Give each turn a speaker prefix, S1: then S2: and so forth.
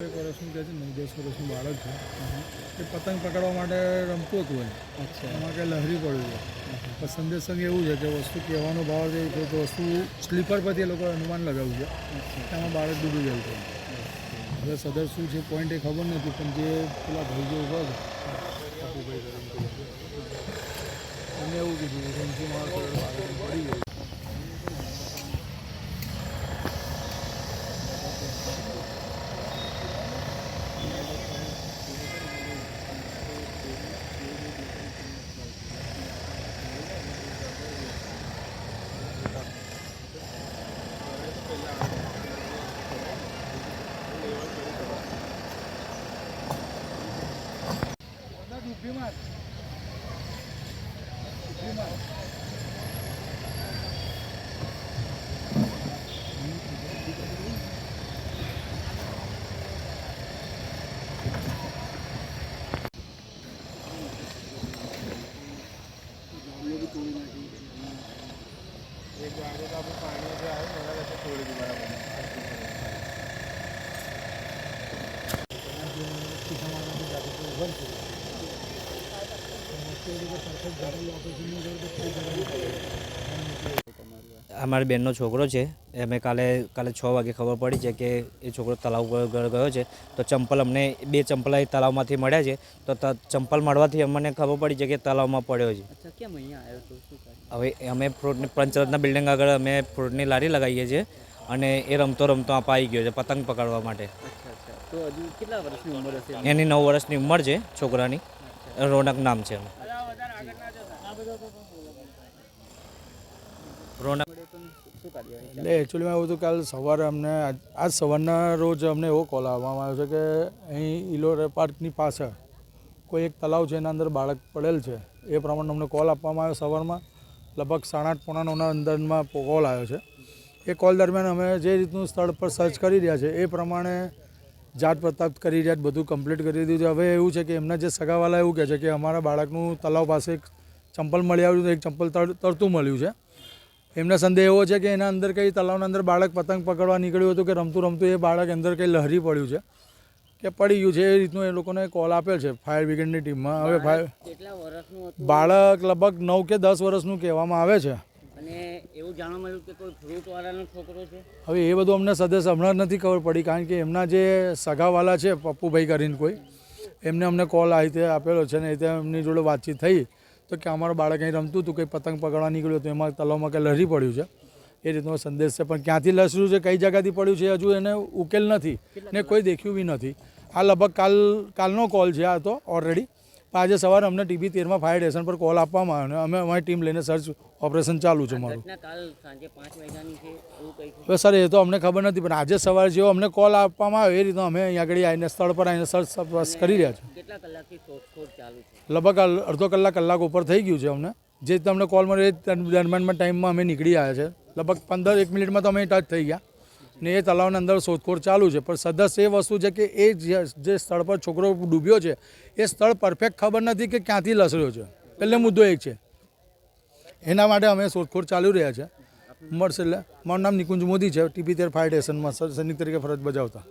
S1: એક વર્ષનું કહે છે નવ દસ વર્ષનું બાળક છે એ પતંગ પકડવા માટે રમતું હતું એમ
S2: અચ્છા
S1: એમાં કંઈ લહેરી પડ્યું છે પણ સંદેશ સંગ એવું છે કે વસ્તુ કહેવાનો ભાવ છે કે વસ્તુ સ્લીપર પરથી એ લોકો અનુમાન લગાવ્યું છે એમાં બાળક ડૂબી ગયું છે. હવે સદર શું છે પોઈન્ટ એ ખબર નથી પણ જે પેલા ભાઈ જે ઊભા. એમને એવું કીધું કે મારો પડી ગયું ડૂબી માર ડૂબી માર એક વાગે તો આપણે પાણી જે આવે એના વચ્ચે છોડી દીધું બરાબર
S2: અમારી બેનનો છોકરો છે. અમે કાલે કાલે છ વાગે ખબર પડી છે કે એ છોકરો તળાવ ગયો છે. તો ચંપલ અમને બે ચંપલ એ તળાવમાંથી મળ્યા છે. તો ચંપલ મળવાથી અમને ખબર પડી છે કે તળાવમાં પડ્યો છે. હવે અમે ફ્રૂટની પંચરત્ના બિલ્ડિંગ આગળ અમે ફ્રૂટની લારી લગાવીએ છીએ અને એ રમતો રમતો આવી ગયો છે પતંગ પકડવા માટે. એની નવ વર્ષની ઉંમર છે છોકરાની. રોનક નામ છે એનું.
S1: એટલે એકચ્યુઅલીમાં એવું હતું કાલ સવારે અમને આજ- સવારના રોજ અમને એવો કોલ આવવામાં આવ્યો છે કે અહીં ઇલોર પાર્કની પાછળ કોઈ એક તલાવ છે, એના અંદર બાળક પડેલ છે. એ પ્રમાણે અમને કોલ આપવામાં આવ્યો સવારમાં. લગભગ સાડા આઠ પોણા અંદરમાં કોલ આવ્યો છે. એ કોલ દરમિયાન અમે જે રીતનું સ્થળ પર સર્ચ કરી રહ્યા છે, એ પ્રમાણે જાત પ્રતાપ કરી રહ્યા બધું કમ્પ્લીટ કરી દીધું છે. હવે એવું છે કે એમના જે સગાવાલા એવું કહે છે કે અમારા બાળકનું તલાવ પાસે એક ચંપલ મળી આવ્યું તો એક ચંપલ તર- તરતું મળ્યું છે. એમનો સંદેહ એવો છે કે એના અંદર કંઈ તલાવના અંદર બાળક પતંગ પકડવા નીકળ્યું હતું કે રમતું રમતું એ બાળક અંદર કંઈ લહરી પડ્યું છે કે પડી ગયું છે એ રીતનું એ લોકોને કોલ આપેલ છે ફાયર બ્રિગેડની ટીમમાં હવે ફાયર બાળક લગભગ નવ કે દસ વર્ષનું કહેવામાં આવે છે.
S3: અને એવું જાણવા મળ્યું કે કોઈ ફ્રૂટવાળાનો છોકરો છે?
S1: હવે એ બધું અમને સદસ્ય હમણાં નથી ખબર પડી કારણ કે એમના જે સગાવાલા છે પપ્પુભાઈ કરીને કોઈ એમને અમને કોલ આ રીતે આપેલો છે ને એ રીતે એમની જોડે વાતચીત થઈ. તો કે અમારું બાળક અહીં રમતું હતું કંઈ પતંગ પકડવા નીકળ્યું હતું એમાં તલાવમાં કંઈ લહરી પડ્યું છે. એ રીતનો સંદેશ છે પણ ક્યાંથી લસર્યું છે કઈ જગ્યાથી પડ્યું છે હજુ એને ઉકેલ નથી ને કોઈ દેખ્યું બી નથી. આ લગભગ કાલ કાલનો કોલ છે આ તો ઓલરેડી પણ આજે સવારે અમને ટીબી તેરમાં ફાયર સ્ટેશન પર કોલ આપવામાં આવ્યો અને અમે અમારી ટીમ લઈને સર્ચ ઓપરેશન ચાલુ છે મારું. હવે સર એ તો અમને ખબર નથી પણ આજે સવારે જેવો અમને કોલ આપવામાં આવ્યો એ રીતે અમે અહીંયા આગળ આવીને સ્થળ પર આવીને સર્ચ તપાસ કરી રહ્યા છીએ. લગભગ અડધો કલાક કલાક ઉપર થઈ ગયું છે અમને. જે તમને કોલ મળ્યો એ દરમિયાનમાં ટાઈમમાં અમે નીકળી આવ્યા છે. લગભગ પંદર એક મિનિટમાં તો અમે ટચ થઈ ગયા. ને એ તલાવના અંદર શોધખોળ ચાલુ છે. પણ સદસ એ વસ્તુ છે કે એ જે સ્થળ પર છોકરો ડૂબ્યો છે, એ સ્થળ પરફેક્ટ ખબર નથી કે ક્યાંથી લસડ્યો છે. એટલે મુદ્દો એક છે. એના માટે અમે શોધખોળ ચાલુ રહ્યા છે. મળશે એટલે. મારું નામ નિકુંજ મોદી છે. ટીપી તેર ફાયર સ્ટેશનમાં સૈનિક તરીકે ફરજ બજાવતા.